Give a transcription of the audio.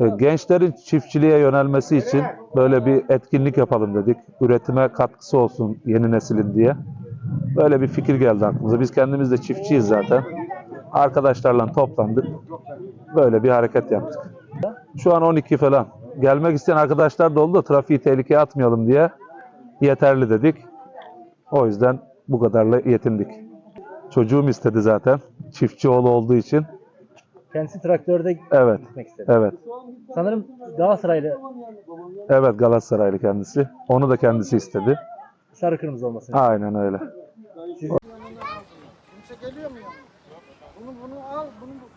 E, Gençlerin çiftçiliğe yönelmesi için böyle bir etkinlik yapalım dedik. Üretime katkısı olsun yeni neslin diye. Böyle bir fikir geldi aklımıza. Biz kendimiz de çiftçiyiz zaten. Arkadaşlarla toplandık. Böyle bir hareket yaptık. Şu an 12 falan. Gelmek isteyen arkadaşlar da oldu da trafiği tehlikeye atmayalım diye yeterli dedik. O yüzden bu kadarla yetindik. Çocuğum istedi zaten. Çiftçi oğlu olduğu için. Kendisi traktörde Evet, gitmek istedi. evet. Sanırım Galatasaraylı Evet Galatasaraylı kendisi. Onu da kendisi istedi. sarı kırmızı olmasını. Aynen öyle. Kimse geliyor mu ya? Bunu bunu al, bunu bu-